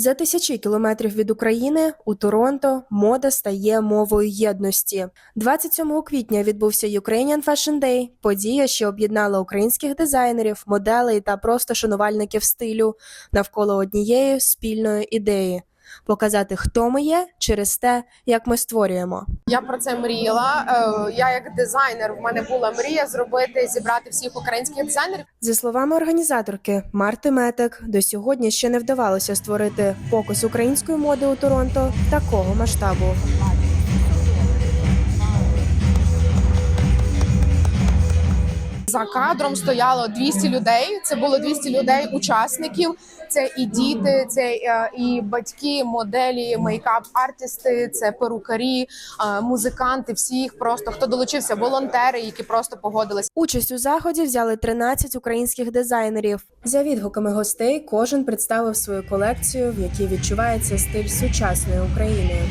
За тисячі кілометрів від України у Торонто мода стає мовою єдності. 27 квітня відбувся Ukrainian Fashion Day, подія, що об'єднала українських дизайнерів, моделей та просто шанувальників стилю навколо однієї спільної ідеї показати, хто ми є через те, як ми створюємо. Я про це мріяла. Е, Я як дизайнер, в мене була мрія зробити зібрати всіх українських дизайнерів. За словами організаторки Марти Метик, до сьогодні ще не вдавалося створити показ української моди у Торонто такого масштабу. За кадром стояло 200 людей. Це було 200 людей, учасників. Це і діти, це е, і батьки, моделі, мейкап-артисти, це перукарі, е, музиканти. Всіх просто хто долучився, волонтери, які просто погодились. Участь у заході взяли 13 українських дизайнерів. За відгуками гостей, кожен представив свою колекцію, в якій відчувається стиль сучасної України.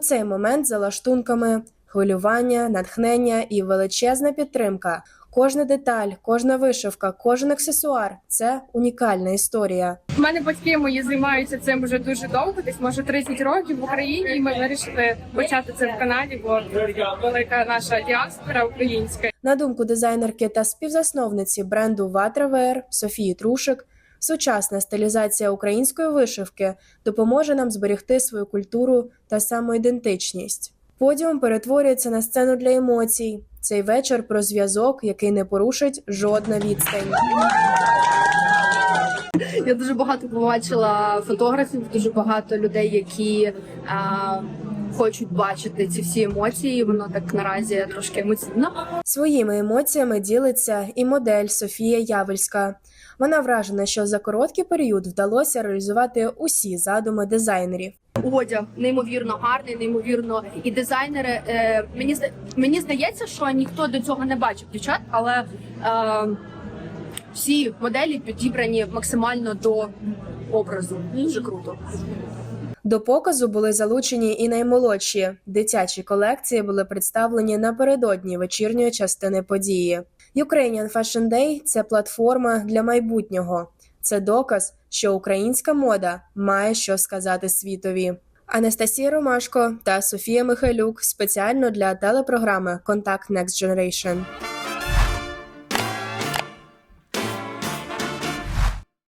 Цей момент за лаштунками хвилювання, натхнення і величезна підтримка. Кожна деталь, кожна вишивка, кожен аксесуар це унікальна історія. У мене батьки мої займаються цим вже дуже довго, десь може 30 років в Україні. І ми вирішили почати це в Канаді, бо велика наша діаспора українська. На думку дизайнерки та співзасновниці бренду Ватравер Софії Трушик, сучасна стилізація української вишивки допоможе нам зберегти свою культуру та самоідентичність. Подіум перетворюється на сцену для емоцій. Цей вечір про зв'язок, який не порушить жодна відстань. Я дуже багато побачила фотографів, дуже багато людей, які а, хочуть бачити ці всі емоції. Воно так наразі трошки емоційно. Своїми емоціями ділиться і модель Софія Явельська. Вона вражена, що за короткий період вдалося реалізувати усі задуми дизайнерів. Одяг неймовірно гарний, неймовірно. І дизайнери е, мені мені здається, що ніхто до цього не бачив дівчат, але е, всі моделі підібрані максимально до образу. Дуже круто. До показу були залучені і наймолодші. Дитячі колекції були представлені напередодні вечірньої частини події. Ukrainian Fashion Day – це платформа для майбутнього. Це доказ, що українська мода має що сказати світові. Анастасія Ромашко та Софія Михайлюк спеціально для телепрограми Контакт Next Generation.